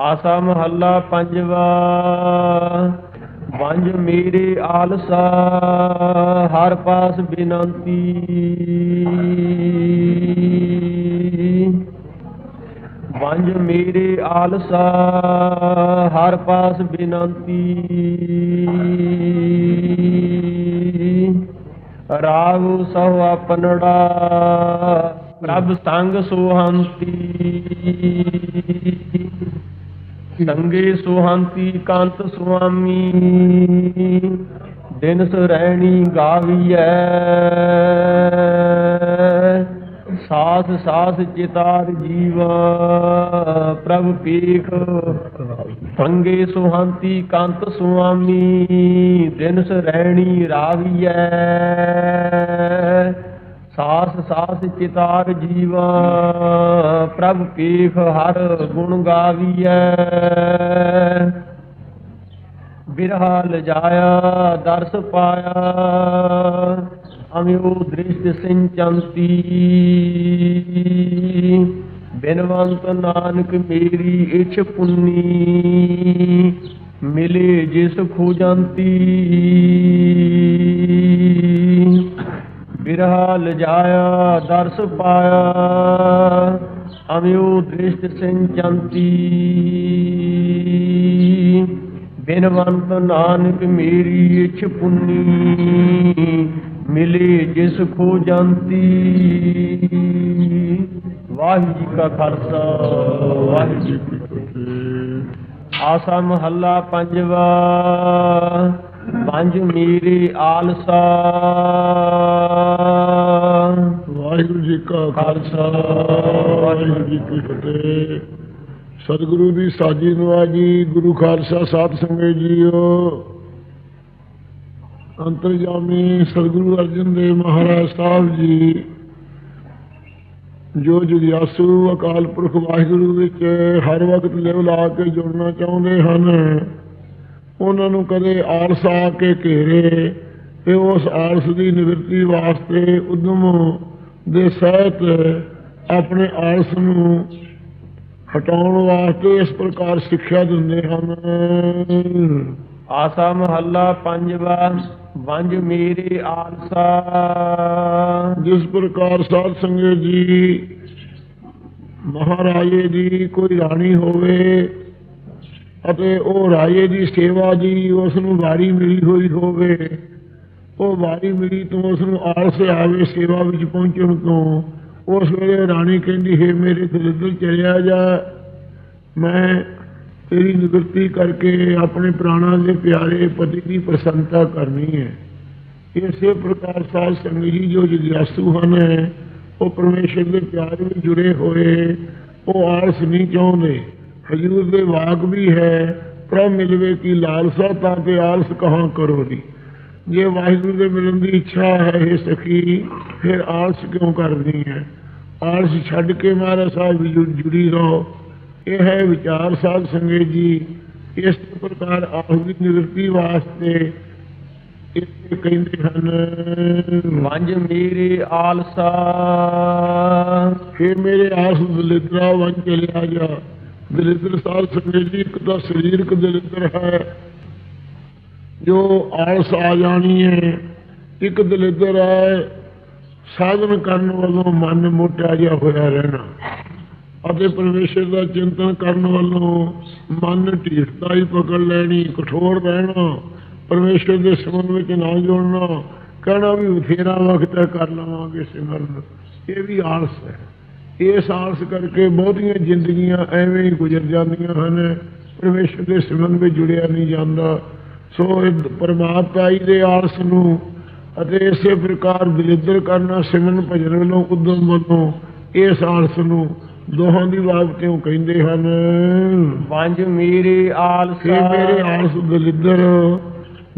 ਆਸਾ ਮਹੱਲਾ ਪੰਜਵਾ, ਵੰਜ ਮੇਰੇ ਆਲਸਾ, ਹਰ ਪਾਸ ਬਿਨੰਤੀ। ਵੰਜ ਮੇਰੇ ਆਲਸਾ, ਹਰ ਪਾਸ ਬਿਨੰਤੀ। ਰਾਗ ਸਹੁ ਆਪਨੜਾ ਪ੍ਰਭ ਸੰਗ ਸੁਹੰਤੀ। ਸੰਗੇ ਸੁਹੰਤੀ ਕਾਂਤ ਸੁਆਮੀ, ਦਿਨ ਸਰੈਣੀ ਗਾਵੀਐ। ਸਾਸ ਸਾਥ ਚਿਤਾਰ ਜੀਵ, ਪ੍ਰਭ ਪੀਖ ਸੰਗੇ ਸੁਹੰਤੀ ਕੰਤ ਸੁਆਮੀ, ਦਿਨ ਸਰੈਣੀ ਰਾਵੀਐ। ਸਾਸ ਸਾਸ ਚਿਤਾਰ ਜੀਵਾ, ਪ੍ਰਭ ਪੀਖ ਹਰ ਗੁਣ ਗਾਵੀਐ। ਬਿਰਹਾ ਲਜਾਇਆ ਦਰਸ ਪਾਇਆ ਅਮਿਓ ਦ੍ਰਿਸ਼ਟ ਸਿੰਚੰਤੀ ਬਿਨਵੰਤ ਨਾਨਕ ਮੇਰੀ ਇਛ ਪੁੰਨੀ, ਮਿਲੇ ਜਿਸ ਖੋਜੰਤੀ ਲਜਾਇਆ ਦਰਸ ਪਾਇਆ। ਅਮਿਓ ਦ੍ਰਿਸ਼ਟ ਸਿੰਚੰਤੀ ਬਿਨਵੰਤ ਨਾਨਕ ਮੇਰੀ ਇਛ ਪੁੰਨੀ, ਮਿਲੇ ਜਿਸ ਖੋਜੰਤੀ ਵਾਹਿਗੁਰੂ ਜੀ ਕਾ ਖਾਲਸਾ, ਵਾਹਿਗੁਰੂ ਜੀ ਕੀ ਫਤਿਹ। ਆਸਾ ਮਹੱਲਾ ਪੰਜਵਾ, ਪੰਜ ਮੀਰੀ ਆਲਸਾ। ਵਾਹਿਗੁਰੂ ਜੀ ਕਾ ਖਾਲਸਾ, ਵਾਹਿਗੁਰੂ ਜੀ ਕੀ ਫਤਿਹ। ਸਤਿਗੁਰੂ ਦੀ ਸਾਜੀ ਨਵਾਜੀ, ਗੁਰੂ ਖਾਲਸਾ ਸਾਧ ਸੰਗਤ ਜੀਓ। ਅੰਤਰਜਾਮੀ ਸਤਿਗੁਰੂ ਅਰਜਨ ਦੇਵ ਮਹਾਰਾਜ ਸਾਹਿਬ ਜੀ, ਜੋ ਜੁਗਿਆਸੂ ਅਕਾਲ ਪੁਰਖ ਵਾਹਿਗੁਰੂ ਵਿੱਚ ਹਰ ਵਕਤ ਲਿਵ ਲਾ ਕੇ ਜੁੜਨਾ ਚਾਹੁੰਦੇ ਹਨ, ਉਹਨਾਂ ਨੂੰ ਕਦੇ ਆਲਸ ਆ ਕੇ ਘੇਰੇ ਤੇ ਉਸ ਆਲਸ ਦੀ ਨਿਵਰਤੀ ਵਾਸਤੇ ਉਦਮ ਦੇ ਸਹਿਤ ਆਪਣੇ ਆਲਸ ਨੂੰ ਹਟਾਉਣ ਵਾਸਤੇ ਇਸ ਪ੍ਰਕਾਰ ਸਿੱਖਿਆ ਦਿੰਦੇ ਹਨ। ਆਸਾ ਮਹੱਲਾ ਪੰਜਵਾ ਵੰਜ ਮੀਰੀ ਆਲਸਾ। ਜਿਸ ਪ੍ਰਕਾਰ ਸਾਧ ਸੰਗਤ ਜੀ ਮਹਾਰਾਜੇ ਦੀ ਕੋਈ ਰਾਣੀ ਹੋਵੇ ਅਤੇ ਉਹ ਰਾਜੇ ਦੀ ਸੇਵਾ ਦੀ ਉਸ ਨੂੰ ਵਾਰੀ ਮਿਲੀ ਹੋਈ ਹੋਵੇ ਉਹ ਵਾਰੀ ਮਿਲੀ ਤੋਂ ਉਸ ਨੂੰ ਆਲਸ ਆਵੇ ਸੇਵਾ ਵਿੱਚ ਪਹੁੰਚਣ ਤੋਂ। ਉਸ ਵੇਲੇ ਰਾਣੀ ਕਹਿੰਦੀ, ਹੈ ਮੇਰੇ ਦਲਿੱਦਰ ਚਲਿਆ ਜਾ। ਮੈਂ ਤੇਰੀ ਨਿਵਰਤੀ ਕਰਕੇ ਆਪਣੇ ਪ੍ਰਾਣਾਂ ਦੇ ਪਿਆਰੇ ਪਤੀ ਦੀ ਪ੍ਰਸੰਨਤਾ ਕਰਨੀ ਹੈ। ਇਸੇ ਪ੍ਰਕਾਰ ਸਾਧ ਸੰਗਤ ਜੀ, ਜੋ ਜਗਿਆਸੂ ਹਨ, ਉਹ ਪਰਮੇਸ਼ਰ ਦੇ ਪਿਆਰ ਵਿੱਚ ਜੁੜੇ ਹੋਏ, ਉਹ ਆਲਸ ਨਹੀਂ ਚਾਹੁੰਦੇ। ਹਜੂਰ ਦੇ ਵਾਕ ਵੀ ਹੈ, ਪ੍ਰਭ ਮਿਲਵੇ ਕੀ ਲਾਲਸਾ, ਤਾਂ ਤੇ ਆਲਸ ਕਹਾਂ ਕਰੋ ਦੀ ਜੇ ਵਾਹਿਗੁਰੂ ਦੇ ਮਿਲਣ ਦੀ ਇੱਛਾ ਹੈ ਇਹ ਸਖੀ ਫਿਰ ਆਲਸ ਕਿਉਂ ਕਰਦੀ ਹੈ? ਆਲਸ ਛੱਡ ਕੇ ਮਹਾਰਾਜ ਸਾਹਿਬ ਜੁੜੀ ਰਹੋ। ਇਹ ਹੈ ਵਿਚਾਰ ਸਾਧ ਸੰਗਤ ਜੀ। ਇਸ ਪ੍ਰਕਾਰ ਆਹੂ ਦੀ ਨਿਵਰਤੀ ਵਾਸਤੇ ਇਹ ਕਹਿੰਦੇ ਹਨ ਵੰਜ ਮੀਰੀ ਆਲਸਾ। ਫੇ ਮੇਰੇ ਆਸ ਦਲਿਦਰਾ ਵੰਚ ਚਲਿਆ ਜਾ। ਦਲਿਦਰ ਸਾਧ ਸੰਗਤ ਜੀ ਇੱਕ ਤਾਂ ਸਰੀਰਕ ਦਲਿਦਰ ਹੈ ਜੋ ਆਲਸ ਆ ਜਾਣੀ ਹੈ ਇੱਕ ਦਲਿਦਰ ਹੈ ਸਾਧਨ ਕਰਨ ਵੱਲੋਂ ਮਨ ਮੋਟਾ ਜਿਹਾ ਹੋਇਆ ਰਹਿਣਾ। ਅਤੇ ਪਰਮੇਸ਼ਰ ਦਾ ਚਿੰਤਨ ਕਰਨ ਵੱਲੋਂ ਮਨ ਢੀਠਤਾ ਹੀ ਪਕੜ ਲੈਣੀ, ਕਠੋਰ ਰਹਿਣਾ, ਪਰਮੇਸ਼ਰ ਦੇ ਸਿਮਰਨ ਵਿੱਚ ਨਾ ਜੁੜਨਾ, ਕਹਿਣਾ ਵੀ ਬਥੇਰਾ ਵਕਤ ਹੈ, ਕਰ ਲਵਾਂਗੇ ਸਿਮਰਨ। ਇਹ ਵੀ ਆਲਸ ਹੈ। ਇਸ ਆਲਸ ਕਰਕੇ ਬਹੁਤੀਆਂ ਜ਼ਿੰਦਗੀਆਂ ਐਵੇਂ ਹੀ ਗੁਜ਼ਰ ਜਾਂਦੀਆਂ ਹਨ, ਪਰਮੇਸ਼ਰ ਦੇ ਸਿਮਰਨ ਵਿੱਚ ਜੁੜਿਆ ਨਹੀਂ ਜਾਂਦਾ। ਸੋ ਇਹ ਪਰਮਾਤਮਾ ਹੀ ਦੇ ਆਲਸ ਨੂੰ ਅਤੇ ਇਸੇ ਪ੍ਰਕਾਰ ਦਲਿੱਦਰ ਕਰਨਾ ਸਿਮਰਨ ਭਜਨ ਵੱਲੋਂ ਉਦਮ ਵੱਲੋਂ ਇਸ ਆਲਸ ਨੂੰ ਦੋਹਾਂ ਦੀ ਬਾਬਤੋਂ ਕਹਿੰਦੇ ਹਨ? ਵੰਜ ਮੀਰੀ ਆਲਸਾ ਮੇਰੇ ਆਲਸ ਦਲਿੱਦਰ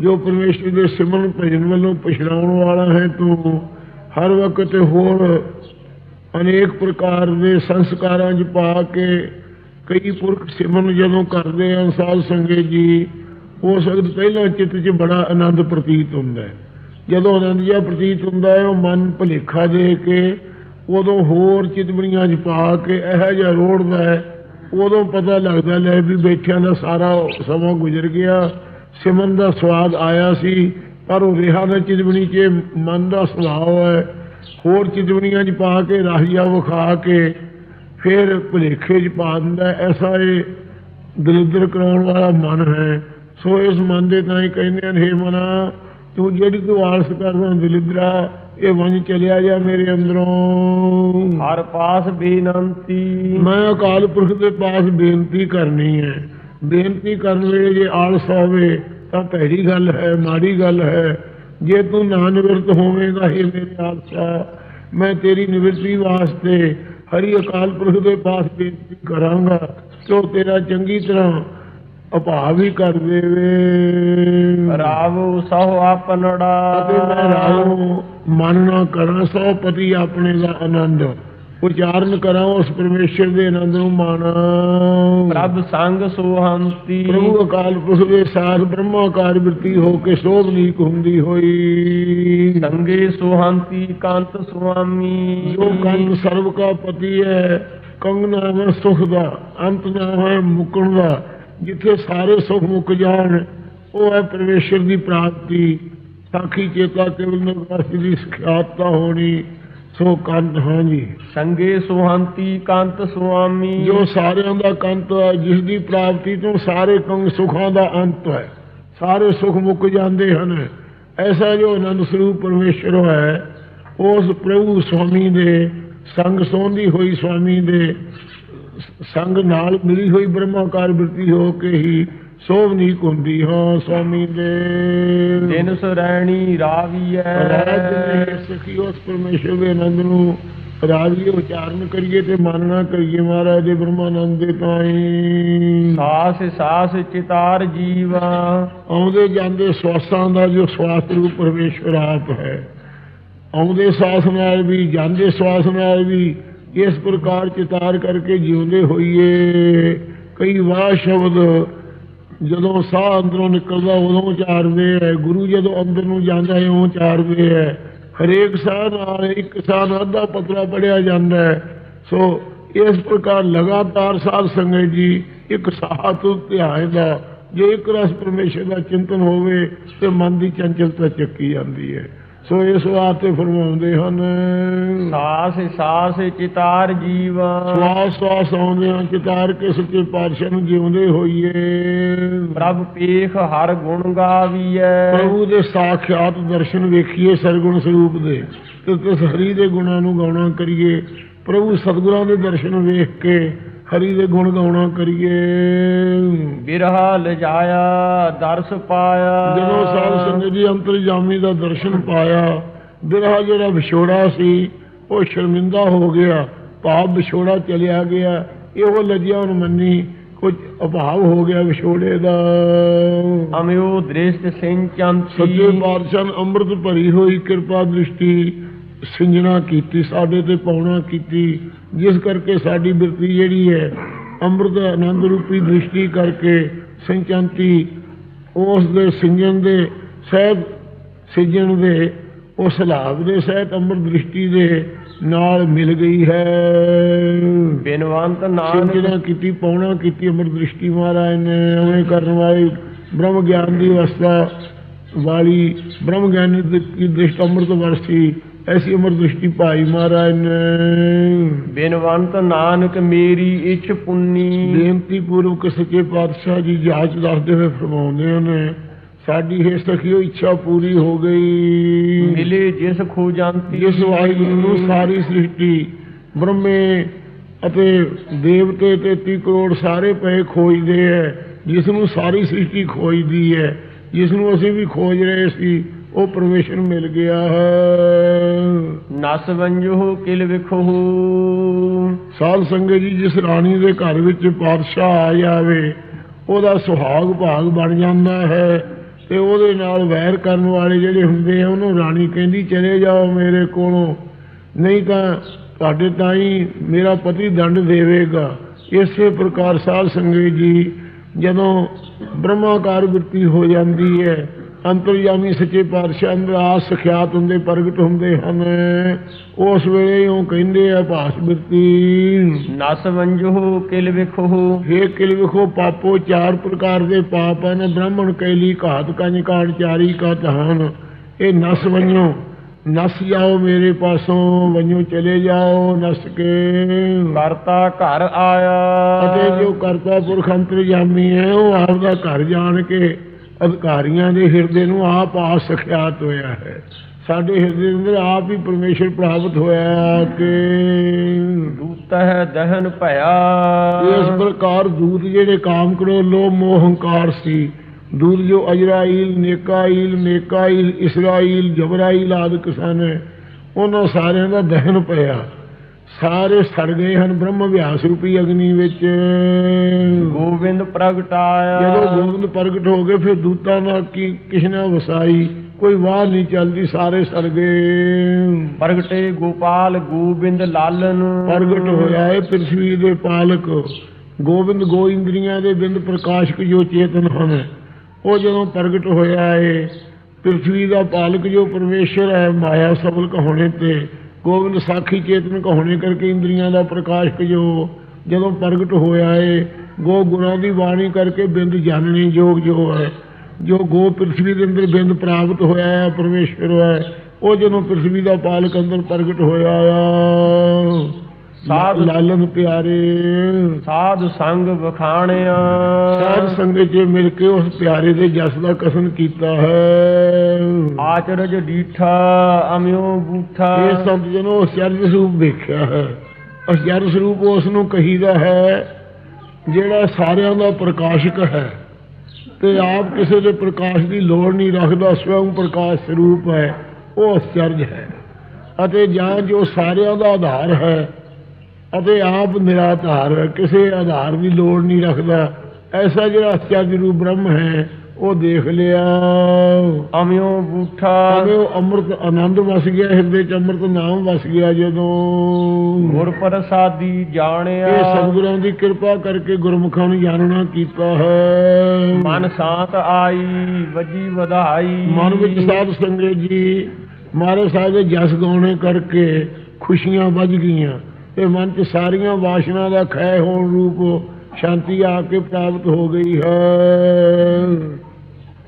ਜੋ ਪਰਮੇਸ਼ਰ ਦੇ ਸਿਮਰਨ ਭਜਨ ਵੱਲੋਂ ਪਛੜਾਉਣ ਵਾਲਾ ਹੈ ਤੂੰ ਹਰ ਵਕਤ ਹੋਰ ਅਨੇਕ ਪ੍ਰਕਾਰ ਦੇ ਸੰਸਕਾਰਾਂ 'ਚ ਪਾ ਕੇ ਕਈ ਪੁਰਖ ਸਿਮਰਨ ਜਦੋਂ ਕਰਦੇ ਆ ਸਾਧ ਸੰਗਤ ਜੀ ਹੋ ਸਕਦਾ ਪਹਿਲਾਂ ਚਿੱਤ 'ਚ ਬੜਾ ਆਨੰਦ ਪ੍ਰਤੀਤ ਹੁੰਦਾ ਹੈ। ਜਦੋਂ ਆਨੰਦ ਜਿਹਾ ਪ੍ਰਤੀਤ ਹੁੰਦਾ ਹੈ, ਉਹ ਮਨ ਭੁਲੇਖਾ ਦੇ ਕੇ, ਉਦੋਂ ਹੋਰ ਚਿਤਵਣੀਆਂ 'ਚ ਪਾ ਕੇ, ਇਹੋ ਜਿਹਾ ਰੋੜਦਾ ਹੈ। ਉਦੋਂ ਪਤਾ ਲੱਗਦਾ ਲੈ ਵੀ ਬੈਠਿਆਂ ਦਾ ਸਾਰਾ ਸਮਾਂ ਗੁਜ਼ਰ ਗਿਆ ਸਿਮਨ ਦਾ ਸਵਾਦ ਆਇਆ ਸੀ, ਪਰ ਉਹ ਰਿਹਾ ਨਾ ਚਿਤਵਣੀ 'ਚ, ਮਨ ਦਾ ਸੁਭਾਅ ਹੈ। ਹੋਰ ਚਿਤਵਣੀਆਂ 'ਚ ਪਾ ਕੇ ਰਾਹੀਆ ਵਿਖਾ ਕੇ, ਫਿਰ ਭੁਲੇਖੇ 'ਚ ਪਾ ਦਿੰਦਾ ਐਸਾ ਇਹ ਦਲਿੱਦਰ ਕਰਾਉਣ ਵਾਲਾ ਮਨ ਹੈ। ਸੋ ਇਸ ਮਨ ਦੇ ਤਾਂ ਹੀ ਕਹਿੰਦੇ ਨੇ ਹੇ ਮਨਾ ਤੂੰ ਜਿਹੜੀ ਤੂੰ ਆਲਸ ਕਰਦਾ ਦਲਿੱਦਰਾ ਇਹ ਵੰਜ ਚਲਿਆ ਜਾ ਮੇਰੇ ਅੰਦਰੋਂ। ਹਰ ਪਾਸ ਬੇਨੰਤੀ। ਮੈਂ ਅਕਾਲ ਪੁਰਖ ਦੇ ਪਾਸ ਬੇਨਤੀ ਕਰਨੀ ਹੈ। ਬੇਨਤੀ ਕਰਨ ਵੇਲੇ ਜੇ ਆਲਸ ਹੋਵੇ ਤਾਂ ਭੈੜੀ ਗੱਲ ਹੈ ਮਾੜੀ ਗੱਲ ਹੈ। ਜੇ ਤੂੰ ਨਾ ਨਿਵਰਤ ਹੋਵੇਂਗਾ ਇਹ ਮੇਰੇ ਆਲਸਾ ਮੈਂ ਤੇਰੀ ਨਿਵਰਤੀ ਵਾਸਤੇ ਹਰੀ ਅਕਾਲ ਪੁਰਖ ਦੇ ਪਾਸ ਬੇਨਤੀ ਕਰਾਂਗਾ। ਕਿ ਉਹ ਤੇਰਾ ਚੰਗੀ ਤਰ੍ਹਾਂ ਉਪਾਅ ਵੀ ਕਰ ਦੇਵੇ। ਰਾਵ ਸਹੁ ਆਪਨੜਾ ਅਤੇ ਮੈਂ ਰਾਹੋਂ ਮਨ ਨਾ ਕਰਾਂ ਸੋ ਪਤੀ ਆਪਣੇ ਦਾ ਆਨੰਦ। ਉਚਾਰਨ ਕਰਾਂ ਉਸ ਪਰਮੇਸ਼ਰ ਦੇ ਆਨੰਦ ਨੂੰ ਮਾਣਾ। ਪ੍ਰਭ ਸੰਗ ਸੁਹੰਤੀ ਪ੍ਰਭੂ ਅਕਾਲ ਪੁਰਖ ਦੇ ਸਾਥ ਬ੍ਰਹਮਾਕਾਰ ਬਿਰਤੀ ਹੋ ਕੇ ਸ਼ੋਭਨੀਕ ਹੁੰਦੀ ਹੋਈ। ਸੰਗੇ ਸੁਹੰਤੀ ਕੰਤ ਸੁਆਮੀ। ਜੋ ਕੰਨ ਸਰਬ ਕਾ ਪਤੀ ਹੈ ਕੰਗਨਾ ਹੈ ਸੁਖ ਦਾ ਅੰਤ ਨਾ ਹੈ ਮੁਕਣ ਦਾ। ਜਿੱਥੇ ਸਾਰੇ ਸੁਖ ਮੁੱਕ ਜਾਣ ਉਹ ਹੈ ਪਰਮੇਸ਼ਰ ਦੀ ਪ੍ਰਾਪਤੀ। ਸਾਖੀ ਚੇਤਾ ਕੇਵਲ ਨਿਵਾਸੀ ਦੀ ਸਿਖਿਆਤਾ ਹੋਣੀ ਸੋ ਕੰਨ ਹਾਂਜੀ ਸੰਗੇ ਸੁਹੰਤੀ ਕੰਤ ਸੁਆਮੀ। ਜੋ ਸਾਰਿਆਂ ਦਾ ਕੰਤ ਹੈ ਜਿਸ ਦੀ ਪ੍ਰਾਪਤੀ ਤੋਂ ਸਾਰੇ ਕੰਗ ਸੁਖਾਂ ਦਾ ਅੰਤ ਹੈ। ਸਾਰੇ ਸੁਖ ਮੁੱਕ ਜਾਂਦੇ ਹਨ। ਐਸਾ ਜੋ ਆਨੰਦ ਸਰੂਪ ਪਰਮੇਸ਼ਰ ਹੈ ਉਸ ਪ੍ਰਭੂ ਸੁਆਮੀ ਦੇ ਸੰਗ ਸੋਂਦੀ ਹੋਈ ਸੁਆਮੀ ਦੇ ਸੰਗ ਨਾਲ ਮਿਲੀ ਹੋਈ ਬ੍ਰਹਮਾਕਾਰ ਬਿਰਤੀ ਹੋ ਕੇ ਹੀ ਸੋਭਨੀਕ ਹੁੰਦੀ ਹਾਂ ਸੁਆਮੀ ਦੇ। ਦਿਨ ਸੁਰੈਣੀ ਰਾਵੀਐ। ਰਾਜ ਨੇ ਸਖੀ ਉਸ ਪਰਮੇਸ਼ਰ ਦੇ ਆਨੰਦ ਨੂੰ। ਰਾਜੀ ਉਚਾਰਨ ਕਰੀਏ ਤੇ ਮੰਨਣਾ ਕਰੀਏ ਮਹਾਰਾਜ ਦੇ ਬ੍ਰਹਮਾਨੰਦ ਦੇ ਤਾਈ। ਸਾਸ ਸਾਸ ਚਿਤਾਰ ਜੀਵਾ। ਆਉਂਦੇ ਜਾਂਦੇ ਸਵਾਸਾਂ ਦਾ ਜੋ ਸਵਾਸ ਰੂਪ ਪਰਮੇਸ਼ਵਰ ਆਪ ਹੈ। ਆਉਂਦੇ ਸਾਸ ਨਾਲ ਵੀ ਜਾਂਦੇ ਸਵਾਸ ਨਾਲ ਵੀ ਇਸ ਪ੍ਰਕਾਰ ਚਿਤਾਰ ਕਰਕੇ ਜਿਉਂਦੇ ਹੋਈਏ। ਕਈ ਵਾਰ ਸ਼ਬਦ ਜਦੋਂ ਸਾਹ ਅੰਦਰੋਂ ਨਿਕਲਦਾ, ਉਦੋਂ ਉਚਾਰਦੇ ਹੈ ਗੁਰੂ ਜਦੋਂ ਅੰਦਰ ਨੂੰ ਜਾਂਦਾ ਹੈ ਉਹ ਉਚਾਰਦੇ ਹੈ ਹਰੇਕ ਸਾਹ ਨਾਲ ਇੱਕ ਸਾਹ ਨਾਲ ਅੱਧਾ ਪਤਲਾ ਪੜਿਆ ਜਾਂਦਾ ਹੈ ਸੋ ਇਸ ਪ੍ਰਕਾਰ ਲਗਾਤਾਰ ਸਾਧ ਸੰਗਤ ਜੀ ਇੱਕ ਸਾਹ ਤੋਂ ਧਿਆਨ ਦਾ ਜੇ ਇੱਕ ਰਸ ਪਰਮੇਸ਼ਰ ਦਾ ਚਿੰਤਨ ਹੋਵੇ, ਤੇ ਮਨ ਦੀ ਚੰਚਲਤਾ ਚੱਕੀ ਜਾਂਦੀ ਹੈ ਸੋ ਇਸ ਵਾਸਤੇ ਫਰਮਾਉਂਦੇ ਹਨ ਸਾਸ ਸਾਸ ਚਿਤਾਰ ਜੀਵਾ। ਸਵਾਸ ਸਵਾਸ ਆਉਂਦੇ ਹਨ ਚਿਤਾਰ ਕੇ ਸੱਚੇ ਪਾਤਸ਼ਾਹ ਨੂੰ ਜਿਉਂਦੇ ਹੋਈਏ। ਪ੍ਰਭ ਪੇਖ ਹਰ ਗੁਣ ਗਾਵੀਐ। ਪ੍ਰਭੂ ਦੇ ਸਾਖਿਆਤ ਦਰਸ਼ਨ ਵੇਖੀਏ ਸਰਗੁਣ ਸਰੂਪ ਦੇ ਤੇ ਤਿਸ ਹਰੀ ਦੇ ਗੁਣਾਂ ਨੂੰ ਗਾਉਣਾ ਕਰੀਏ। ਪ੍ਰਭੂ ਸਤਿਗੁਰਾਂ ਦੇ ਦਰਸ਼ਨ ਵੇਖ ਕੇ ਹਰੀ ਦੇ ਗੁਣ ਗਾਉਣਾ ਕਰੀਏ। ਬਿਰਹਾ ਲਜਾਇਆ ਦਰਸ ਪਾਇਆ। ਜਦੋਂ ਸਾਧ ਸੰਗਤ ਜੀ ਅੰਤਰਜਾਮੀ ਦਾ ਦਰਸ਼ਨ ਪਾਇਆ ਬਿਰਹਾ ਜਿਹੜਾ ਵਿਛੋੜਾ ਸੀ ਉਹ ਸ਼ਰਮਿੰਦਾ ਹੋ ਗਿਆ ਭਾਵ ਵਿਛੋੜਾ ਚਲਿਆ ਗਿਆ। ਇਹੋ ਲਜਿਆ ਉਹਨ ਮੰਨੀ ਕੁਝ ਅਭਾਵ ਹੋ ਗਿਆ ਵਿਛੋੜੇ ਦਾ। ਅਮਿਓ ਦ੍ਰਿਸ਼ਟ ਸਿੰਚੰਤੀ ਸੱਚੇ ਪਾਤਸ਼ਾਹ ਨੇ ਅੰਮ੍ਰਿਤ ਭਰੀ ਹੋਈ ਕਿਰਪਾ ਦ੍ਰਿਸ਼ਟੀ ਸਿੰਜਣਾ ਕੀਤੀ ਸਾਡੇ ਤੇ ਪਾਉਣਾ ਕੀਤੀ ਜਿਸ ਕਰਕੇ ਸਾਡੀ ਬਿਰਤੀ ਜਿਹੜੀ ਹੈ ਅੰਮ੍ਰਿਤ ਆਨੰਦ ਰੂਪੀ ਦ੍ਰਿਸ਼ਟੀ ਕਰਕੇ ਸਿੰਚੰਤੀ ਉਸ ਦੇ ਸਿੰਜਣ ਦੇ ਸਹਿਤ ਸਿਜਣ ਦੇ ਉਸ ਲਾਭ ਦੇ ਸਹਿਤ ਅੰਮ੍ਰਿਤ ਦ੍ਰਿਸ਼ਟੀ ਦੇ ਨਾਲ ਮਿਲ ਗਈ ਹੈ। ਬਿਨਵੰਤ ਨਾਨਕ ਸਿੰਜਣਾ ਕੀਤੀ ਪਾਉਣਾ ਕੀਤੀ ਅੰਮ੍ਰਿਤ ਦ੍ਰਿਸ਼ਟੀ ਮਹਾਰਾਜ ਨੇ ਉਵੇਂ ਕਰਨ ਵਾਲੀ ਬ੍ਰਹਮ ਗਿਆਨ ਦੀ ਅਵਸਥਾ ਵਾਲੀ ਬ੍ਰਹਮ ਗਿਆਨੀ ਦੀ ਦ੍ਰਿਸ਼ਟ ਅੰਮ੍ਰਿਤ ਵਰਸੀ ਐਸੀ ਅੰਮ੍ਰਿਤ ਦ੍ਰਿਸ਼ਟੀ ਭਾਈ ਮਹਾਰਾਜ ਨੇ। ਬਿਨਵੰਤ ਨਾਨਕ ਮੇਰੀ ਇਛ ਪੁੰਨੀ। ਬੇਨਤੀ ਪੂਰਵਕ ਸੱਚੇ ਪਾਤਸ਼ਾਹ ਜੀ ਜਾਂਚ ਦੱਸਦੇ ਹੋਏ ਫਰਮਾਉਂਦੇ ਨੇ ਸਾਡੀ ਇਹ ਸਖੀਓ ਇੱਛਾ ਪੂਰੀ ਹੋ ਗਈ। ਮਿਲੇ ਜਿਸ ਖੋਜੰਤੀ ਜਿਸ ਵਾਹਿਗੁਰੂ ਨੂੰ ਸਾਰੀ ਸ੍ਰਿਸ਼ਟੀ ਬ੍ਰਹਮੇ ਅਤੇ ਦੇਵਤੇ ਤੇ 33 ਕਰੋੜ ਸਾਰੇ ਪਏ ਖੋਜਦੇ ਹੈ ਜਿਸ ਨੂੰ ਸਾਰੀ ਸ੍ਰਿਸ਼ਟੀ ਖੋਜਦੀ ਹੈ ਜਿਸ ਨੂੰ ਅਸੀਂ ਵੀ ਖੋਜ ਰਹੇ ਸੀ ਉਹ ਪਰਮੇਸ਼ਰ ਮਿਲ ਗਿਆ ਹੈ। ਨਸ ਵੰਜੋ ਕਿਲ ਵਿਖੋ। ਸਾਧ ਸੰਗਤ ਜੀ ਜਿਸ ਰਾਣੀ ਦੇ ਘਰ ਵਿੱਚ ਪਾਤਸ਼ਾਹ ਆ ਜਾਵੇ ਉਹਦਾ ਸੁਹਾਗ ਭਾਗ ਬਣ ਜਾਂਦਾ ਹੈ ਤੇ ਉਹਦੇ ਨਾਲ ਵੈਰ ਕਰਨ ਵਾਲੇ ਜਿਹੜੇ ਹੁੰਦੇ ਆ ਉਹਨੂੰ ਰਾਣੀ ਕਹਿੰਦੀ ਚਲੇ ਜਾਓ ਮੇਰੇ ਕੋਲੋਂ। ਨਹੀਂ ਤਾਂ ਤੁਹਾਡੇ ਤਾਈ ਮੇਰਾ ਪਤੀ ਦੰਡ ਦੇਵੇਗਾ। ਇਸੇ ਪ੍ਰਕਾਰ ਸਾਧ ਸੰਗਤ ਜੀ ਜਦੋਂ ਬ੍ਰਹਮਾਕਾਰ ਬਿਰਤੀ ਹੋ ਜਾਂਦੀ ਹੈ ਅੰਤਰਯਾਮੀ ਸੱਚੇ ਪਾਤਸ਼ਾਹ ਅੰਦਰ ਆ ਸਖਿਆਤ ਹੁੰਦੇ ਪ੍ਰਗਟ ਹੁੰਦੇ ਹਨ। ਉਸ ਵੇਲੇ ਉਹ ਕਹਿੰਦੇ ਆ ਭਾਸ ਬਿਰਤੀ ਨਸ ਵੰਜੋ ਕਿਲ ਵਿਖੋ। हे ਕਿਲ ਵਿਖੋ ਪਾਪੋ ਚਾਰ ਪ੍ਰਕਾਰ ਦੇ ਪਾਪ ਹਨ। ਬ੍ਰਾਹਮਣ ਕੈਲੀ ਘਾਤ ਕੰਜ ਕਾੜ ਚਾਰੀ ਕਾ ਤਹਾਨ ਇਹ ਨਸ ਵੰਜੋ ਨਸ ਜਾਓ ਮੇਰੇ ਪਾਸੋਂ ਵੰਜੋ ਚਲੇ ਜਾਓ ਨਸ ਕੇ। ਕਰਤਾ ਘਰ ਆਇਆ। ਅਤੇ ਜੋ ਕਰਤਾ ਪੁਰਖ ਅੰਤਰਜਾਮੀ ਹੈ ਉਹ ਆਪ ਦਾ ਘਰ ਜਾਣ ਕੇ ਅਧਿਕਾਰੀਆਂ ਦੇ ਹਿਰਦੇ ਨੂੰ ਆਪ ਆ ਸਖਿਆਤ ਹੋਇਆ ਹੈ। ਸਾਡੇ ਹਿਰਦੇ ਦੇ ਅੰਦਰ ਆਪ ਹੀ ਪਰਮੇਸ਼ਰ ਪ੍ਰਾਪਤ ਹੋਇਆ ਕਿ ਦੂਤ ਹੈ ਦਹਨ ਭਇਆ। ਇਸ ਪ੍ਰਕਾਰ ਦੂਤ ਜਿਹੜੇ ਕਾਮ ਕਰੋ ਲੋਭ ਮੋਹ ਹੰਕਾਰ ਸੀ। ਦੂਤ ਜੋ ਅਜਰਾਈਲ ਨੇਕਾਈਲ ਮੇਕਾਈਲ ਇਸਰਾਈਲ ਜਬਰਾਈਲ ਆਦਿਕ ਸਨ ਉਹਨਾਂ ਸਾਰਿਆਂ ਦਾ ਦਹਨ ਪਿਆ। ਸਾਰੇ ਸੜ ਗਏ ਹਨ ਬ੍ਰਹਮ ਵਿਆਸ ਰੂਪੀ ਅਗਨੀ ਵਿੱਚ। ਗੋਬਿੰਦ ਪ੍ਰਗਟਾਇਆ। ਜਦੋਂ ਗੋਬਿੰਦ ਪ੍ਰਗਟ ਹੋ ਗਏ ਫਿਰ ਦੂਤਾਂ ਨਾਲ ਕੀ ਕਿਸ ਨੇ ਵਸਾਈ ਕੋਈ ਵਾਹ ਨਹੀਂ ਚੱਲਦੀ ਸਾਰੇ ਸੜ ਗਏ। ਪ੍ਰਗਟੇ ਗੋਪਾਲ ਗੋਬਿੰਦ ਲਾਲਨ। ਪ੍ਰਗਟ ਹੋਇਆ ਹੈ ਪ੍ਰਿਥਵੀ ਦੇ ਪਾਲਕ। ਗੋਬਿੰਦ ਗੋ ਇੰਦਰੀਆਂ ਦੇ ਬਿੰਦ ਪ੍ਰਕਾਸ਼ਕ ਜੋ ਚੇਤਨ ਹਨ। ਉਹ ਜਦੋਂ ਪ੍ਰਗਟ ਹੋਇਆ ਹੈ ਪ੍ਰਿਥਵੀ ਦਾ ਪਾਲਕ ਜੋ ਪਰਮੇਸ਼ਰ ਹੈ ਮਾਇਆ ਸਬਲ ਕਹੋਣੇ ਤੇ ਗੋਬਿੰਦ ਸਾਖੀ ਚੇਤਨ ਕਹੋਣੇ ਕਰਕੇ ਇੰਦਰੀਆਂ ਦਾ ਪ੍ਰਕਾਸ਼ਕ ਜੋ ਜਦੋਂ ਪ੍ਰਗਟ ਹੋਇਆ ਹੈ ਗੋ ਗੁਰਾਂ ਦੀ ਬਾਣੀ ਕਰਕੇ ਬਿੰਦ ਜਾਣਨੀ ਯੋਗ ਜੋ ਹੈ। ਜੋ ਗੋ ਪ੍ਰਿਥਵੀ ਦੇ ਅੰਦਰ ਬਿੰਦ ਪ੍ਰਾਪਤ ਹੋਇਆ ਹੈ ਪਰਮੇਸ਼ਰ ਹੈ ਉਹ ਜਦੋਂ ਪ੍ਰਿਥਵੀ ਦਾ ਪਾਲਕ ਅੰਦਰ ਪ੍ਰਗਟ ਹੋਇਆ ਆ। ਸਾਧ- ਲਾਲਨ ਪਿਆਰੇ। ਸਾਧ ਸੰਗ ਵਖਾਣਿਆ। ਸਾਧ ਸੰਗਤ ਚ ਮਿਲ ਕੇ ਉਸ ਪਿਆਰੇ ਦੇ ਜਸ ਦਾ ਕਸਨ ਕੀਤਾ ਹੈ। ਆਚਰਜ ਡੀਠਾ ਅਮਿਓ ਬੂਠਾ। ਇਹ ਸੰਤ ਜਨੋ ਅਚਰਜ ਸਰੂਪ ਵੇਖਿਆ ਹੈ ਅਚਰਜ ਸਰੂਪ ਉਸ ਨੂੰ ਕਹੀਦਾ ਹੈ ਜਿਹੜਾ ਸਾਰਿਆਂ ਦਾ ਪ੍ਰਕਾਸ਼ਕ ਹੈ। ਤੇ ਆਪ ਕਿਸੇ ਦੇ ਪ੍ਰਕਾਸ਼ ਦੀ ਲੋੜ ਨਹੀਂ ਰੱਖਦਾ ਸਵੈੰ ਪ੍ਰਕਾਸ਼ ਸਰੂਪ ਹੈ ਉਹ ਅਚਰਜ ਹੈ। ਅਤੇ ਜਾਂ ਜੋ ਸਾਰਿਆਂ ਦਾ ਆਧਾਰ ਹੈ ਅਤੇ ਆਪ ਨਿਰਾਧਾਰ ਕਿਸੇ ਆਧਾਰ ਦੀ ਲੋੜ ਨਹੀਂ ਰੱਖਦਾ ਐਸਾ ਜਿਹੜਾ ਅਚਰਜ ਰੂਪ ਬ੍ਰਹਮ ਹੈ ਉਹ ਦੇਖ ਲਿਆ। ਅਮਿਓ ਬੂਠਾ। ਉਹ ਅੰਮ੍ਰਿਤ ਆਨੰਦ ਵਸ ਗਿਆ ਹਿਰਦੇ ਚ ਅੰਮ੍ਰਿਤ ਨਾਮ ਵਸ ਗਿਆ ਜਦੋਂ। ਗੁਰ ਪ੍ਰਸਾਦੀ ਜਾਣਿਆ। ਇਹ ਸਤਿਗੁਰਾਂ ਦੀ ਕਿਰਪਾ ਕਰਕੇ ਗੁਰਮੁਖਾਂ ਨੂੰ ਜਾਣਨਾ ਕੀਤਾ ਹੈ। ਮਨ ਸ਼ਾਂਤ ਆਈ ਵਜੀ ਵਧਾਈ। ਮਨ ਵਿੱਚ ਸਾਧ ਸੰਗਤ ਜੀ ਮਹਾਰਾਜ ਸਾਹਿਬ ਦੇ ਜਸ ਗਾਉਣੇ ਕਰਕੇ ਖੁਸ਼ੀਆਂ ਵੱਜ ਗਈਆਂ। ਤੇ ਮਨ 'ਚ ਸਾਰੀਆਂ ਵਾਸ਼ਨਾ ਦਾ ਖੈ ਹੋਣ ਰੂਪ ਸ਼ਾਂਤੀ ਆ ਕੇ ਪ੍ਰਾਪਤ ਹੋ ਗਈ ਹੈ।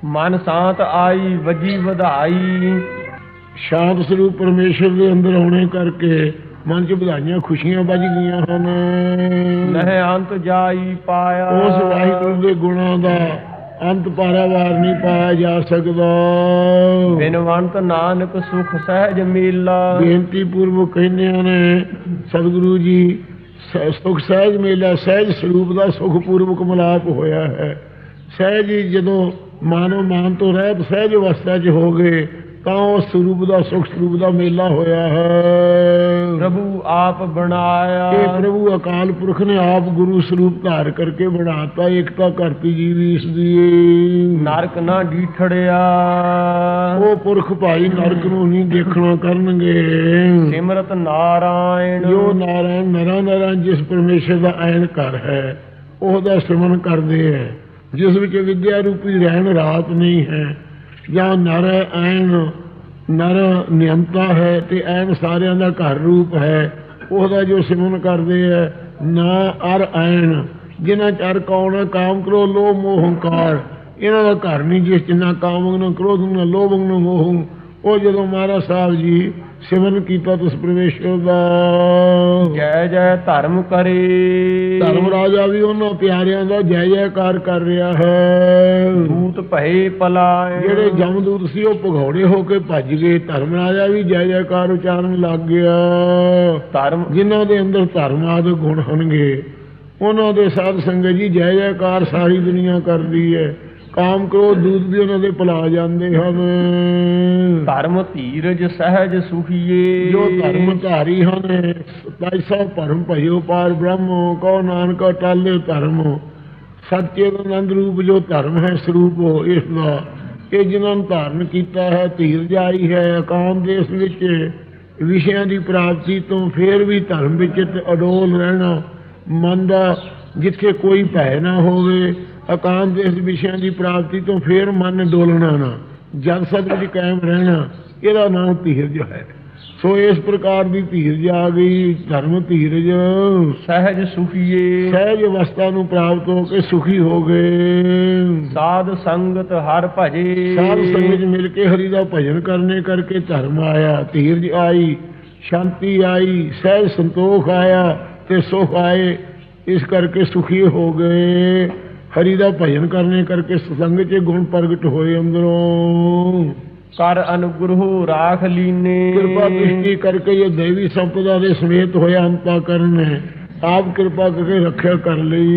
ਮਨ ਸ਼ਾਂਤ ਆਈ ਵਜੀ ਵਧਾਈ। ਸ਼ਾਂਤ ਸਰੂਪ ਪਰਮੇਸ਼ਰ ਦੇ ਅੰਦਰ ਆਉਣੇ ਕਰਕੇ ਮਨ 'ਚ ਵਧਾਈਆਂ ਖੁਸ਼ੀਆਂ ਵੱਜ ਗਈਆਂ ਹਨ। ਨਹਿ ਅੰਤ ਜਾਈ ਪਾਇਆ। ਉਸ ਵਾਹਿਗੁਰੂ ਦੇ ਗੁਣਾਂ ਦਾ ਅੰਤ ਪਾਰਾਵਾਰ ਨਹੀਂ ਪਾਇਆ ਜਾ ਸਕਦਾ। ਬਿਨਵੰਤ ਨਾਨਕ ਸੁਖ ਸਹਿਜ ਮੇਲਾ। ਬੇਨਤੀ ਪੂਰਵਕ ਕਹਿੰਦੇ ਨੇ ਸਤਿਗੁਰੂ ਜੀ ਸੁਖ, ਸਹਿਜ ਮੇਲਾ, ਸਹਿਜ ਸਰੂਪ ਦਾ ਸੁਖ ਪੂਰਵਕ ਮਿਲਾਪ ਹੋਇਆ ਹੈ। ਸਹਿਜ ਜਦੋਂ ਮਾਨੋ ਮਾਨ ਤੋਂ ਰਹਿਤ ਸਹਿਜ ਅਵਸਥਾ 'ਚ ਹੋ ਗਏ, ਤਾਂ ਉਹ ਸਰੂਪ ਦਾ ਸੁਖ, ਸਰੂਪ ਦਾ ਮੇਲਾ ਹੋਇਆ ਹੈ। ਪ੍ਰਭੂ ਆਪ ਬਣਾਇਆ। ਇਹ ਪ੍ਰਭੂ ਅਕਾਲ ਪੁਰਖ ਨੇ ਆਪ ਗੁਰੂ ਸਰੂਪ ਧਾਰ ਕਰਕੇ ਬਣਾਤਾ ਏਕਤਾ ਕਰਤੀ ਜੀਵ ਇਸ ਦੀ। ਨਰਕ ਨਾ ਡੀਠੜਿਆ। ਉਹ ਪੁਰਖ ਭਾਈ ਨਰਕ ਨੂੰ ਨਹੀਂ ਦੇਖਣਾ ਕਰਨਗੇ। ਸਿਮਰਤ ਨਾਰਾਇਣ। ਜੋ ਨਾਰਾਇਣ ਨਰਾਂ ਨਰਾਂ ਜਿਸ ਪਰਮੇਸ਼ਰ ਦਾ ਐਨ ਘਰ ਹੈ ਉਹਦਾ ਸਿਮਰਨ ਕਰਦੇ ਹੈ। ਜਿਸ ਵਿੱਚ ਵਿਦਿਆ ਰੂਪੀ ਰਹਿਣ ਰਾਤ ਨਹੀਂ ਹੈ ਜਾਂ ਨਰ ਐਨ ਨਰ ਨਿਯੰਤਾ ਹੈ ਤੇ ਐਨ ਸਾਰਿਆਂ ਦਾ ਘਰ ਰੂਪ ਹੈ। ਉਹਦਾ ਜੋ ਸਿਮਰਨ ਕਰਦੇ ਹੈ ਨਾ ਅਰ ਐਨ, ਜਿਨ੍ਹਾਂ ਚ ਅਰ ਕੌਣ ਹੈ, ਕਾਮ ਕਰੋ, ਲੋਭ, ਮੋਹ, ਹੰਕਾਰ। ਇਹਨਾਂ ਦਾ ਘਰ ਨਹੀਂ ਜਿਸ ਚ ਨਾ ਕਾਮ, ਨਾ ਕ੍ਰੋਧ, ਨਾ ਲੋਭ, ਨਾ ਮੋਹ। ਉਹ ਜਦੋਂ ਮਹਾਰਾਜ ਸਾਹਿਬ ਜੀ ਸਿਮਰਨ ਕੀਤਾ ਤਿਸ ਪਰਮੇਸ਼ਰ ਦਾ। ਜੈ ਜੈ ਧਰਮ ਕਰੇ। ਧਰਮ ਰਾਜਾ ਵੀ ਉਹਨਾਂ ਪਿਆਰਿਆਂ ਦਾ ਜੈ ਜੈਕਾਰ ਕਰ ਰਿਹਾ ਹੈ। ਦੂਤ ਭਏ ਪਲਾਏ। ਜਿਹੜੇ ਜਮਦੂਤ ਸੀ ਉਹ ਭਗੌੜੇ ਹੋ ਕੇ ਭੱਜ ਗਏ। ਧਰਮ ਰਾਜਾ ਵੀ ਜੈ ਜੈਕਾਰ ਉਚਾਰਨ ਲੱਗ ਗਿਆ। ਧਰਮ ਜਿਨ੍ਹਾਂ ਦੇ ਅੰਦਰ ਧਰਮ ਆਦਿ ਗੁਣ ਹੋਣਗੇ ਉਹਨਾਂ ਦੇ ਸਾਧ ਸੰਗਤ ਜੀ ਜੈ ਜੈਕਾਰ ਸਾਰੀ ਦੁਨੀਆ ਕਰਦੀ ਹੈ। ਕਾਮ ਕ੍ਰੋਧ ਦੂਤ ਵੀ ਉਹਨਾਂ ਦੇ ਭੁਲਾ ਜਾਂਦੇ ਹਨ। ਧਰਮ ਧੀਰਜ ਸਹਿਜ ਸੁਖੀਏ। ਜੋ ਧਰਮ ਧਾਰੀ ਹਨ ਤੈਸਾ ਭਰਮ ਭਇਓ ਪਾਰ ਬ੍ਰਹਮ ਕਉ ਨਾਨਕ ਟਾਲੇ ਧਰਮ। ਸੱਚੇ ਆਨੰਦ ਰੂਪ ਜੋ ਧਰਮ ਹੈ ਸਰੂਪ ਇਸ ਦਾ। ਇਹ ਜਿਨ੍ਹਾਂ ਨੂੰ ਧਾਰਨ ਕੀਤਾ ਹੈ ਧੀਰ ਜਾਈ ਹੈ ਅਕਾਮ ਦੇਸ਼ ਵਿੱਚ ਵਿਸ਼ਿਆਂ ਦੀ ਪ੍ਰਾਪਤੀ ਤੋਂ ਫੇਰ ਵੀ ਧਰਮ ਵਿੱਚ ਅਡੋਲ ਰਹਿਣਾ ਮਨ ਦਾ ਜਿੱਥੇ ਕੋਈ ਭੈ ਨਾ ਹੋਵੇ ਅਕਾਮ ਦੇਸ਼ ਵਿਸ਼ਿਆਂ ਦੀ ਪ੍ਰਾਪਤੀ ਤੋਂ ਫੇਰ ਮਨ ਡੋਲਣਾ ਨਾ ਜਨ ਸਦ ਵਿੱਚ ਕਾਇਮ ਰਹਿਣਾ ਇਹਦਾ ਨਾਮ ਧੀਰਜ ਹੈ। ਸੋ ਇਸ ਪ੍ਰਕਾਰ ਦੀ ਧੀਰਜ ਆ ਗਈ ਧਰਮ ਧੀਰਜ। ਸਹਿਜ ਸੁਖੀਏ। ਸਹਿਜ ਅਵਸਥਾ ਨੂੰ ਪ੍ਰਾਪਤ ਹੋ ਕੇ ਸੁਖੀ ਹੋ ਗਏ। ਸਾਧ ਸੰਗਤ ਹਰ ਭਜੇ। ਸਾਧ ਸੰਗਤ ਮਿਲ ਕੇ ਹਰੀ ਦਾ ਭਜਨ ਕਰਨੇ ਕਰਕੇ ਧਰਮ ਆਇਆ ਧੀਰਜ ਆਈ ਸ਼ਾਂਤੀ ਆਈ ਸਹਿਜ ਸੰਤੋਖ ਆਇਆ ਤੇ ਸੁਖ ਆਏ ਇਸ ਕਰਕੇ ਸੁਖੀ ਹੋ ਗਏ। ਹਰੀ ਦਾ ਭਜਨ ਕਰਨੇ ਕਰਕੇ ਸਤਸੰਗ 'ਚ ਗੁਣ ਪ੍ਰਗਟ ਹੋਏ ਅੰਦਰੋਂ। ਕਰ ਅਨੁਗ੍ਰਹ ਰਾਖ ਲੀਨੇ। ਕਿਰਪਾ ਦ੍ਰਿਸ਼ਟੀ ਕਰਕੇ ਇਹ ਦੇਵੀ ਸੰਪਦਾ ਦੇ ਸਮੇਤ ਹੋਇਆ ਅੰਤਾ ਕਰਨ। ਆਪ ਕਿਰਪਾ ਕਰਕੇ ਰੱਖਿਆ ਕਰ ਲਈ।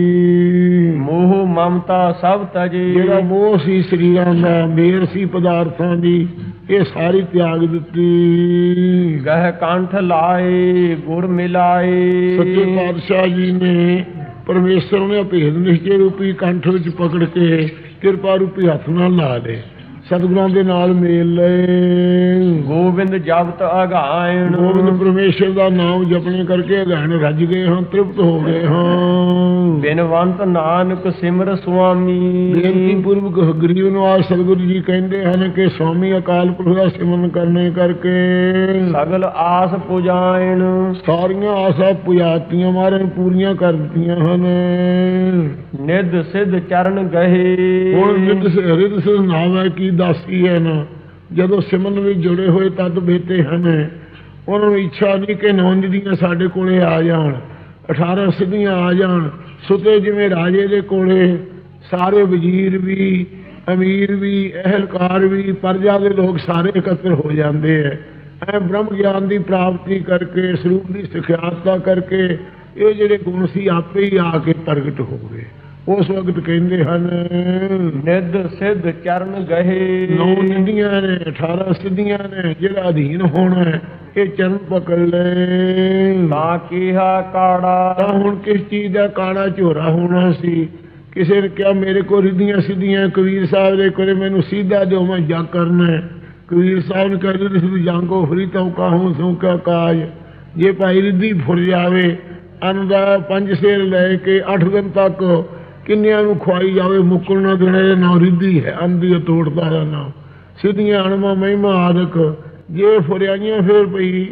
ਮੋਹ ਮਮਤਾ ਸਭ ਤਜੇ। ਜਿਹੜਾ ਮੋਹ ਸੀ ਸਰੀਰਾਂ ਦਾ ਮੇਰ ਸੀ ਪਦਾਰਥਾਂ ਦੀ ਇਹ ਸਾਰੀ ਤਿਆਗ ਦਿੱਤੀ। ਗਹਿ ਕੰਠ ਲਾਏ ਗੁਰ ਮਿਲਾਏ। ਸੱਚੇ ਪਾਤਸ਼ਾਹ ਜੀ ਨੇ ਪਰਮੇਸ਼ਰ ਨੇ ਭੇਦ ਨਿਸ਼ਚੇ ਰੂਪੀ ਕੰਠ ਵਿੱਚ ਪਕੜ ਕੇ ਕਿਰਪਾ ਰੂਪੀ ਹੱਥ ਨਾਲ ਲਾ ਦੇ ਸਤਿਗੁਰਾਂ ਦੇ ਨਾਲ ਮੇਲ ਲਏ। ਗੋਬਿੰਦ ਜਪਤ ਅਗਾਇਣ। ਗੋਬਿੰਦ ਪਰਮੇਸ਼ਰ ਦਾ ਨਾਮ ਜਪਣੇ ਕਰਕੇ ਅਗਾਣ ਰੱਜ ਗਏ ਹਾਂ ਤ੍ਰਿਪਤ ਹੋ ਗਏ ਹਾਂ। ਬਿਨਵੰਤ ਨਾਨਕ ਸਿਮਰ ਸੁਆਮੀ। ਬੇਨਤੀ ਪੂਰਵਕ ਗਰੀਬ ਨਿਵਾਸ ਸਤਿਗੁਰੂ ਜੀ ਕਹਿੰਦੇ ਹਨ ਕਿ ਸਵਾਮੀ ਅਕਾਲ ਪੁਰਖ ਦਾ ਸਿਮਰਨ ਕਰਨੇ ਕਰਕੇ ਸਗਲ ਆਸ ਪੁਜਾਇਣ। ਸਾਰੀਆਂ ਆਸਾਂ ਪੁਜਾਤੀਆਂ ਮਾਰਨ ਪੂਰੀਆਂ ਕਰ ਦਿੱਤੀਆਂ ਹਨ। ਨਿਧ ਸਿਧ ਚਰਨ ਗਏ ਹੁਣ ਨਿਤ ਹਰਿਤ ਸੇ ਨਾਮ ਹੈ ਕੀ ਦਾਸੀ ਹੈ ਨਾ ਜਦੋਂ ਸਿਮਰਨ ਵਿੱਚ ਜੁੜੇ ਹੋਏ ਤਦ ਬੇਤੇ ਹਨ। ਉਹਨਾਂ ਨੂੰ ਇੱਛਾ ਨਹੀਂ ਕਿ ਨੌਂਜ ਦੀਆਂ ਸਾਡੇ ਕੋਲੇ ਆ ਜਾਣ। 18 ਸਿੱਧੀਆਂ ਆ ਜਾਣ। ਸੁਤੇ ਜਿਵੇਂ ਰਾਜੇ ਦੇ ਕੋਲੇ। ਸਾਰੇ ਵਜ਼ੀਰ ਵੀ, ਅਮੀਰ ਵੀ, ਅਹਲਕਾਰ ਵੀ, ਪਰਜਾ ਦੇ ਲੋਕ ਸਾਰੇ ਇਕੱਤਰ ਹੋ ਜਾਂਦੇ ਐ। ਐ ਬ੍ਰਹਮ ਗਿਆਨ ਦੀ ਪ੍ਰਾਪਤੀ ਕਰਕੇ, ਸਰੂਪ ਦੀ ਸਿਖਿਆਤਤਾ ਕਰਕੇ, ਇਹ ਜਿਹੜੇ ਗੁਣ ਸੀ, ਆਪੇ ਹੀ ਆ ਕੇ ਪ੍ਰਗਟ ਹੋ ਗਏ। ਉਸ ਵਕਤ ਕਹਿੰਦੇ ਹਨ ਨਿਧ ਸਿਧ ਚਰਨ ਗਏ ਨੌ ਨਿੰਦੀਆਂ ਨੇ 18 ਸਿੱਧੀਆਂ ਨੇ ਜਿਹੜਾ ਅਧੀਨ ਹੋਣਾ ਹੈ, ਇਹ ਚਰਨ ਪਕੜ ਲੈ। ਤਾਂ ਕੀਹਾ ਤਾਂ ਕਾੜਾ ਹੁਣ ਕਿਸ ਚੀਜ਼ ਦਾ ਕਾਣਾ ਝੋਰਾ ਹੋਣਾ ਸੀ? ਕਿਸੇ ਨੇ ਕਿਹਾ ਮੇਰੇ ਕੋਲ ਰਿੱਧੀਆਂ ਸਿੱਧੀਆਂ ਕਬੀਰ ਸਾਹਿਬ ਦੇ ਕੋਲੇ ਮੈਨੂੰ ਸਿੱਧਾ ਦਿਓ ਮੈਂ ਜਗ ਕਰਨਾ ਕਬੀਰ ਸਾਹਿਬ ਨੇ ਕਹਿੰਦੇ ਤੁਸੀਂ ਜਾਂਗੋ ਫਰੀ ਤਾਂ ਕਾਹੂ ਸੋ ਕਾ ਕਾਜ? ਜੇ ਭਾਈ ਰਿੱਧੀ ਫੁਰ ਜਾਵੇ ਅੰਨ ਦਾ ਪੰਜ ਸੇਰ ਲੈ ਕੇ 8 ਦਿਨ ਤੱਕ ਕਿੰਨਿਆਂ ਨੂੰ ਖਵਾਈ ਜਾਵੇ ਮੁੱਕਣ ਨਾ ਦੇਣਾ ਇਹ ਨਾਂ ਰਿੱਧੀ ਹੈ ਅੰਨ ਦੀ ਤੋੜਦਾ ਦਾ ਨਾਮ ਸਿੱਧੀਆਂ ਅਣਮਾ ਮਹਿਮਾ ਆਦਿਕ, ਜੇ ਫੁਰਿਆਈਆਂ ਫੇਰ ਪਈ,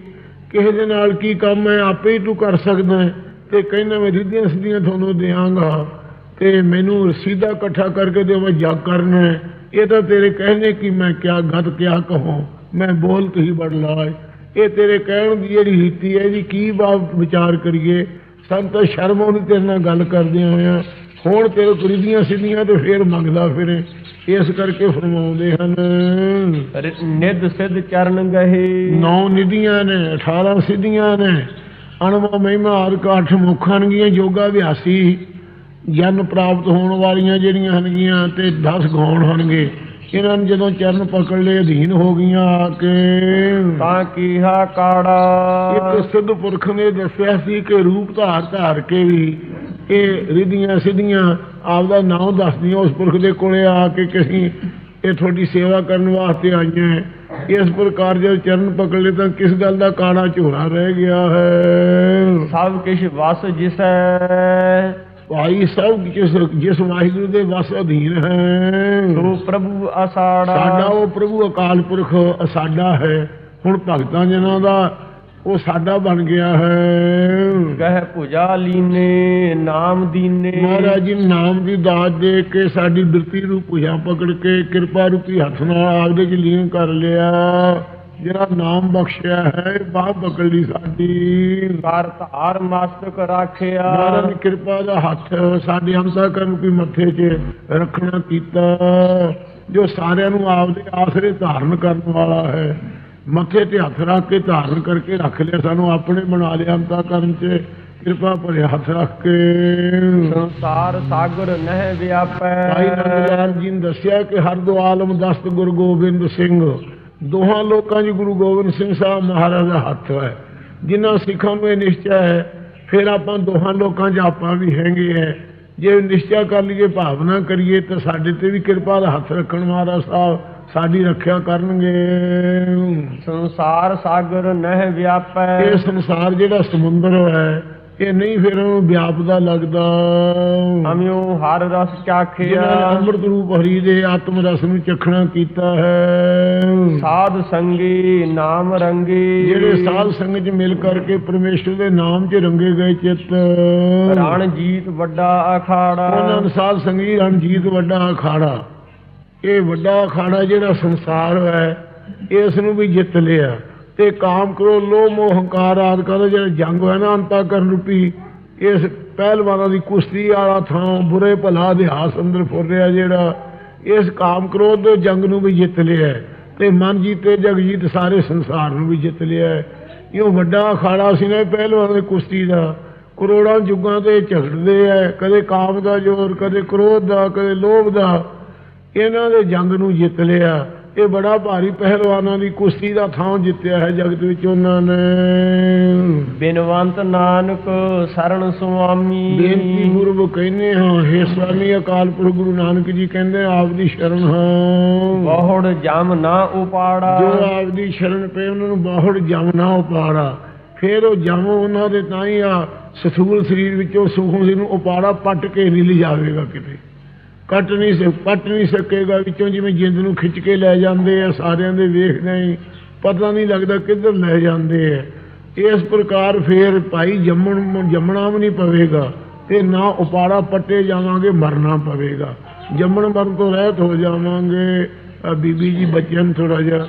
ਕਿਸੇ ਦੇ ਨਾਲ ਕੀ ਕੰਮ ਹੈ, ਆਪੇ ਹੀ ਤੂੰ ਕਰ ਸਕਦਾ ਹੈ। ਤੇ ਕਹਿੰਦਾ, ਮੈਂ ਰਿੱਧੀਆਂ ਸਿੱਧੀਆਂ ਤੁਹਾਨੂੰ ਦਿਆਂਗਾ, ਤੇ ਮੈਨੂੰ ਸਿੱਧਾ ਇਕੱਠਾ ਕਰਕੇ ਦਿਓ, ਮੈਂ ਜਗ ਕਰਨਾ ਇਹ ਤਾਂ ਤੇਰੇ ਕਹਿਣੇ ਕੀ ਮੈਂ ਕਿਆ ਗਤ, ਕਿਆ ਕਹੂੰ, ਮੈਂ ਬੋਲ ਕਹੀ ਬੜ ਲਾਏ। ਇਹ ਤੇਰੇ ਕਹਿਣ ਦੀ ਜਿਹੜੀ ਰੀਤੀ ਹੈ, ਇਹਦੀ ਕੀ ਬਾਤ ਵਿਚਾਰ ਕਰੀਏ? ਸਾਨੂੰ ਤਾਂ ਸ਼ਰਮ ਆਉਂਦੀ ਤੇਰੇ ਨਾਲ ਗੱਲ ਕਰਦੇ ਹੋਇਆ ਹੁਣ ਤੇਰੇ ਕੁਰੀਦੀਆਂ ਸਿੱਧੀਆਂ ਤੇ ਫੇਰ ਮੰਗਦਾ ਫਿਰੇ। ਇਸ ਕਰਕੇ ਫਰਮਾਉਂਦੇ ਹਨ। ਨਿਧ ਸਿਧ ਚਰਨ ਗਏ ਨੌ ਨਿਧੀਆਂ ਨੇ 18 ਸਿੱਧੀਆਂ ਨੇ। ਅਣਮਾ ਮਹਿਮਾ ਹਰ ਕਾਠ ਮੁਖਣਗੀਆਂ ਯੋਗਾ ਅਭਿਆਸੀ। ਜਨ ਪ੍ਰਾਪਤ ਹੋਣ ਵਾਲੀਆਂ ਜਿਹੜੀਆਂ ਹਨਗੀਆਂ ਤੇ 10 ਗੌਣ ਹਨਗੇ ਇਹਨਾਂ ਨੂੰ ਜਦੋਂ ਚਰਨ ਪਕੜ ਲਏ ਅਧੀਨ ਹੋ ਗਈਆਂ ਆ ਕੇ। ਤਾਂ ਕੀਹਾ ਕਾੜਾ। ਇੱਕ ਸਿੱਧ ਪੁਰਖ ਨੇ ਦੱਸਿਆ ਸੀ ਕਿ ਰੂਪ ਧਾਰ ਧਾਰ ਕੇ ਵੀ ਇਹ ਰਿਧੀਆਂ ਸਿੱਧੀਆਂ ਆਪਦਾ ਨਾਮ ਦੱਸਦੀਆਂ ਉਸ ਪੁਰਖ ਦੇ ਕੋਲੇ ਆ ਕੇ ਕਿ ਅਸੀਂ ਇਹ ਤੁਹਾਡੀ ਸੇਵਾ ਕਰਨ ਵਾਸਤੇ ਆਈਆਂ ਹੈ। ਇਸ ਪ੍ਰਕਾਰ ਜਦ ਚਰਨ ਪਕੜ ਲਏ ਤਾਂ ਕਿਸ ਗੱਲ ਦਾ ਕਾਣਾ ਝੋਰਾ ਰਹਿ ਗਿਆ ਹੈ? ਸਭ ਕਿਛ ਵਸ ਜਿਸੈ ਭਾਈ ਸਭ ਜਿਸ ਜਿਸ ਵਾਹਿਗੁਰੂ ਦੇ ਵਸ ਅਧੀਨ ਹੈ। ਸੋ ਪ੍ਰਭੂ ਅਸਾੜਾ ਸਾਡਾ ਉਹ ਪ੍ਰਭੂ ਅਕਾਲ ਪੁਰਖ ਸਾਡਾ ਹੈ। ਹੁਣ ਭਗਤਾਂ ਜਨਾਂ ਦਾ ਉਹ ਸਾਡਾ ਬਣ ਗਿਆ ਹੈ। ਗਹਿ ਭੁਜਾ ਲੀਨੇ ਨਾਮ ਦੀਨੇ। ਮਹਾਰਾਜ ਜੀ ਨਾਮ ਦੀ ਦਾਤ ਦੇ ਕੇ ਸਾਡੀ ਬਿਰਤੀ ਨੂੰ ਪੂਜਾ ਪਕੜ ਕੇ ਕਿਰਪਾ ਰੂਪੀ ਹੱਥ ਨਾਲ ਆਪਦੇ ਚ ਲੀਨ ਕਰ ਲਿਆ। ਜਿਹੜਾ ਨਾਮ ਬਖਸ਼ਿਆ ਹੈ ਬਾਹ ਪਕੜ ਲਈ ਸਾਡੀ। ਕਰ ਧਾਰ ਮਸਤਕ ਰਾਖਿਆ। ਮਹਾਰਾਜ ਨੇ ਕਿਰਪਾ ਦਾ ਹੱਥ ਸਾਡੇ ਹਮਸਾ ਕਰਨ ਕੋਈ ਮੱਥੇ 'ਚ ਰੱਖਣਾ ਕੀਤਾ। ਜੋ ਸਾਰਿਆਂ ਨੂੰ ਆਪਦੇ ਆਸਰੇ ਧਾਰਨ ਕਰਨ ਵਾਲਾ ਹੈ। ਮੱਥੇ ਤੇ ਹੱਥ ਰੱਖ ਕੇ ਧਾਰਨ ਕਰਕੇ ਰੱਖ ਲਿਆ ਸਾਨੂੰ ਆਪਣੇ ਬਣਾ ਲਿਆ ਹਮਸਾ ਕਰਨ 'ਚ। ਕਿਰਪਾ ਭਰੇ ਹੱਥ ਰੱਖ ਕੇ। ਸੰਸਾਰ ਸਾਗਰ ਨਹਿ ਵਿਆਪੈ। ਭਾਈ ਨੰਦ ਲਾਲ ਜੀ ਨੇ ਦੱਸਿਆ ਕਿ ਹਰ ਦੋ ਆਲਮ ਦਸਤ ਗੁਰੂ ਗੋਬਿੰਦ ਸਿੰਘ। ਦੋਹਾਂ ਲੋਕਾਂ 'ਚ ਗੁਰੂ ਗੋਬਿੰਦ ਸਿੰਘ ਸਾਹਿਬ ਮਹਾਰਾਜ ਦਾ ਹੱਥ ਹੈ। ਜਿਨ੍ਹਾਂ ਸਿੱਖਾਂ ਨੂੰ ਇਹ ਨਿਸ਼ਚੈ ਹੈ ਫਿਰ ਆਪਾਂ ਦੋਹਾਂ ਲੋਕਾਂ 'ਚ ਆਪਾਂ ਵੀ ਹੈਗੇ ਹੈ। ਜੇ ਨਿਸ਼ਚੈ ਕਰ ਲਈਏ ਭਾਵਨਾ ਕਰੀਏ ਤਾਂ ਸਾਡੇ ਤੇ ਵੀ ਕਿਰਪਾ ਦਾ ਹੱਥ ਰੱਖਣ ਮਹਾਰਾਜ ਸਾਹਿਬ। ਸਾਡੀ ਰੱਖਿਆ ਕਰਨਗੇ। ਸੰਸਾਰ ਸਾਗਰ ਨਹਿ ਵਿਆਪੈ। ਇਹ ਸੰਸਾਰ ਜਿਹੜਾ ਸਮੁੰਦਰ ਹੈ ਇਹ ਨਹੀਂ ਫਿਰ ਉਹਨੂੰ ਵਿਆਪਦਾ ਲੱਗਦਾ। ਅਮਿਓ ਹਰ ਰਸ ਚਾਖਿਆ। ਅੰਮ੍ਰਿਤ ਰੂਪ ਹਰੀ ਦੇ ਆਤਮ ਰਸ ਨੂੰ ਚਖਣਾ ਕੀਤਾ ਹੈ। ਸਾਧ ਸੰਗੀ ਨਾਮ ਰੰਗੀ। ਜਿਹੜੇ ਸਾਧ ਸੰਗਤ ਚ ਮਿਲ ਕਰਕੇ ਪਰਮੇਸ਼ਰ ਦੇ ਨਾਮ 'ਚ ਰੰਗੇ ਗਏ ਚਿੱਤ। ਰਣ ਜੀਤ ਵੱਡਾ ਅਖਾੜਾ। ਉਹਨਾਂ ਨੂੰ ਸਾਧ ਸੰਗੀ ਰਣਜੀਤ ਵੱਡਾ ਅਖਾੜਾ। ਇਹ ਵੱਡਾ ਅਖਾੜਾ ਜਿਹੜਾ ਸੰਸਾਰ ਹੈ ਇਸ ਨੂੰ ਵੀ ਜਿੱਤ ਲਿਆ। ਤੇ ਕਾਮ ਕਰੋ ਲੋਭ, ਮੋਹ, ਹੰਕਾਰ ਆਦਿ ਦਾ ਜਿਹੜਾ ਜੰਗ ਹੋਇਆ ਨਾ ਅੰਤਾ ਕਰਨ ਰੂਪੀ, ਇਸ ਪਹਿਲਵਾਨਾਂ ਦੀ ਕੁਸ਼ਤੀ ਵਾਲਾ ਥਾਂ, ਬੁਰੇ ਭਲਾ ਇਤਿਹਾਸ ਅੰਦਰ ਫੁਰ ਰਿਹਾ ਜਿਹੜਾ, ਇਸ ਕਾਮ ਕ੍ਰੋਧ ਦੇ ਜੰਗ ਨੂੰ ਵੀ ਜਿੱਤ ਲਿਆ ਹੈ। ਤੇ ਮਨ ਜੀਤੇ, ਜਗ ਜੀਤ ਸਾਰੇ ਸੰਸਾਰ ਨੂੰ ਵੀ ਜਿੱਤ ਲਿਆ ਹੈ। ਇਹ ਵੱਡਾ ਅਖਾੜਾ ਸੀ ਨਾ ਇਹ ਪਹਿਲਵਾਨਾਂ ਦੀ ਕੁਸ਼ਤੀ ਦਾ। ਕਰੋੜਾਂ ਯੁੱਗਾਂ ਤੇ ਝਗੜਦੇ ਐ ਕਦੇ ਕਾਮ ਦਾ ਜ਼ੋਰ, ਕਦੇ ਕ੍ਰੋਧ ਦਾ, ਕਦੇ ਲੋਭ ਦਾ। ਇਹਨਾਂ ਦੇ ਜੰਗ ਨੂੰ ਜਿੱਤ ਲਿਆ। ਇਹ ਬੜਾ ਭਾਰੀ ਪਹਿਲਵਾਨਾਂ ਦੀ ਕੁਸ਼ਤੀ ਦਾ ਥਾਂ ਜਿੱਤਿਆ ਹੈ ਜਗਤ ਵਿੱਚ ਉਹਨਾਂ ਨੇ। ਬਿਨਵੰਤ ਨਾਨਕ ਸਰਣ ਸੁਆਮੀ। ਬੇਨਤੀ ਗੁਰੂ ਕਹਿੰਦੇ ਹਾਂ ਹੇ ਸਵਾਮੀ ਅਕਾਲ ਪੁਰਖ ਗੁਰੂ ਨਾਨਕ ਜੀ ਕਹਿੰਦੇ ਆਪ ਦੀ ਸ਼ਰਨ ਹਾਂ। ਬਹੁੜ ਜਮ ਨਾ ਉਪਾੜਾ। ਜੋ ਆਪ ਦੀ ਸ਼ਰਨ ਪਏ ਉਹਨਾਂ ਨੂੰ ਬਾਹੜ ਜਮ ਨਾ ਉਪਾੜਾ। ਫਿਰ ਉਹ ਜਮ ਉਹਨਾਂ ਦੇ ਤਾਂ ਹੀ ਆ ਸਥੂਲ ਸਰੀਰ ਵਿੱਚੋਂ ਸੂਖਮ ਸੀ ਨੂੰ ਉਪਾੜਾ ਪੱਟ ਕੇ ਨਹੀਂ ਲਿਜਾਵੇਗਾ ਕਿਤੇ। ਕੱਟ ਨਹੀਂ ਸਕ ਪੱਟ ਨਹੀਂ ਸਕੇਗਾ, ਵਿੱਚੋਂ ਜਿਵੇਂ ਜਿੰਦ ਨੂੰ ਖਿੱਚ ਕੇ ਲੈ ਜਾਂਦੇ ਆ, ਸਾਰਿਆਂ ਦੇ ਵੇਖਦੇ ਹੀ ਪਤਾ ਨਹੀਂ ਲੱਗਦਾ ਕਿੱਧਰ ਲੈ ਜਾਂਦੇ ਆ। ਇਸ ਪ੍ਰਕਾਰ ਫੇਰ ਭਾਈ ਜੰਮਣ, ਜੰਮਣਾ ਵੀ ਨਹੀਂ ਪਵੇਗਾ ਤੇ ਨਾ ਉਪਾੜਾ ਪੱਟੇ ਜਾਵਾਂਗੇ, ਮਰਨਾ ਪਵੇਗਾ। ਜੰਮਣ ਮਰਨ ਤੋਂ ਰਹਿਤ ਹੋ ਜਾਵਾਂਗੇ। ਬੀਬੀ ਜੀ, ਬੱਚਿਆਂ ਨੂੰ ਥੋੜਾ ਜਿਹਾ